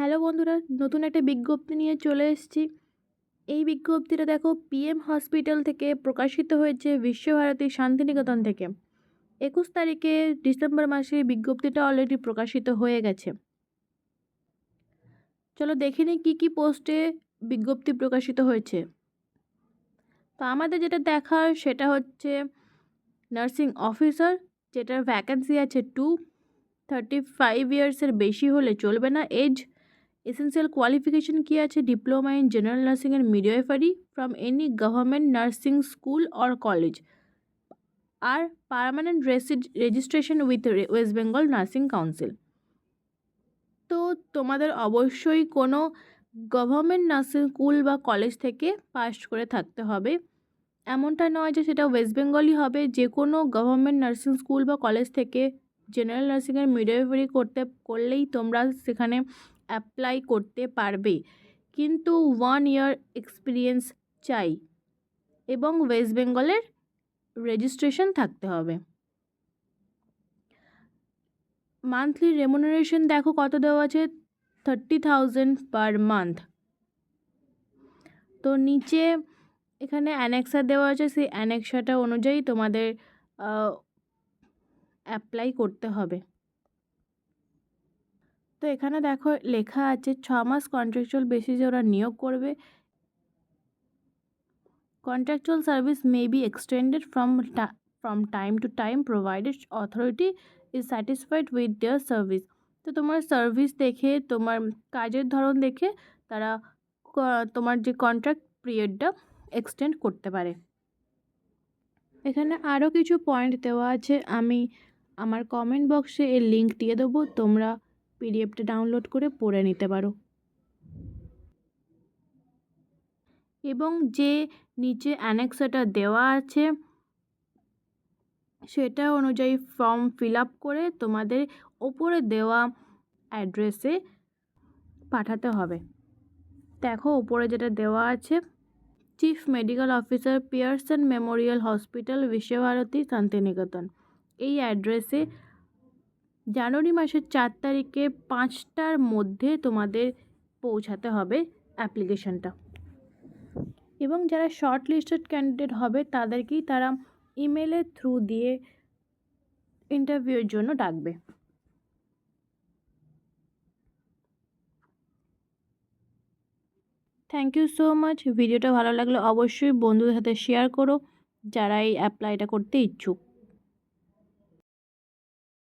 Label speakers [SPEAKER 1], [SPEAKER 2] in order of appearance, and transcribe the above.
[SPEAKER 1] Hello বন্ধুরা, নতুন একটা বিজ্ঞপ্তি নিয়ে চলে এসেছি। এই বিজ্ঞপ্তিটা দেখো পিএম হসপিটাল থেকে প্রকাশিত হয়েছে বিশ্বভারতী শান্তিনিকেতন থেকে। একুশ তারিখে ডিসেম্বর মাসে বিজ্ঞপ্তিটা অলরেডি প্রকাশিত হয়ে গেছে। চলো দেখে নিই কী কী পোস্টে বিজ্ঞপ্তি প্রকাশিত হয়েছে। তো আমাদের যেটা দেখার সেটা হচ্ছে নার্সিং অফিসার, যেটার ভ্যাকেন্সি আছে টু থার্টি ফাইভ ইয়ার্সের বেশি হলে চলবে না এজ এসেন্সিয়াল কোয়ালিফিকেশন কী আছে? Diploma in general nursing and midwifery from any government nursing school or college R permanent registration with West Bengal nursing council তো তোমাদের অবশ্যই কোনো গভর্নমেন্ট নার্সিং স্কুল বা কলেজ থেকে পাস করে থাকতে হবে। এমনটা নয় যে সেটা ওয়েস্ট বেঙ্গলই হবে, যে কোনো গভর্নমেন্ট নার্সিং স্কুল বা কলেজ থেকে জেনারেল নার্সিংয়ের মিডওয়াইফারি করতে, করলেই তোমরা সেখানে অ্যাপ্লাই করতে পারবে। কিন্তু ওয়ান ইয়ার এক্সপিরিয়েন্স চাই এবং ওয়েস্ট বেঙ্গলের রেজিস্ট্রেশন থাকতে হবে। মান্থলি রেমুনারেশন দেখো কত দেওয়া আছে? থার্টি থাউজেন্ড পার মান্থ তো নিচে এখানে অ্যানেক্সা দেওয়া আছে, সেই অ্যানেক্সাটা অনুযায়ী তোমাদের অ্যাপ্লাই করতে হবে। তো এখানে দেখো লেখা আছে, ছ মাস কন্ট্রাকচুয়াল বেসিসে ওরা নিয়োগ করবে। Contractual service may be extended from from time to time provided authority is satisfied with their service তো তোমার সার্ভিস দেখে, তোমার কাজের ধরন দেখে তারা তোমার যে কন্ট্রাক্ট পিরিয়ডটা এক্সটেন্ড করতে পারে। এখানে আরও কিছু পয়েন্ট দেওয়া আছে। আমি আমার কমেন্ট বক্সে এর লিঙ্ক দিয়ে দেবো। তোমরা পিডিএফটা ডাউনলোড করে পড়ে নিতে পারো। এবং যে নিচে অ্যানেক্সাটা দেওয়া আছে, সেটা অনুযায়ী ফর্ম ফিল আপ করে তোমাদের ওপরে দেওয়া অ্যাড্রেসে পাঠাতে হবে। দেখো, ওপরে যেটা দেওয়া আছে chief medical officer Pearson memorial hospital Visva Bharati Santiniketan এই অ্যাড্রেসে জানুয়ারি মাসের চার তারিখে পাঁচটার মধ্যে তোমাদের পৌঁছাতে হবে অ্যাপ্লিকেশনটা। এবং যারা শর্ট লিস্টেড ক্যান্ডিডেট হবে, তাদেরকেই তারা ইমেলের থ্রু দিয়ে ইন্টারভিউয়ের জন্য ডাকবে। থ্যাংক ইউ সো মাচ ভিডিওটা ভালো লাগলে অবশ্যই বন্ধুদের সাথে শেয়ার করো, যারা এই অ্যাপ্লাইটা করতে ইচ্ছুক।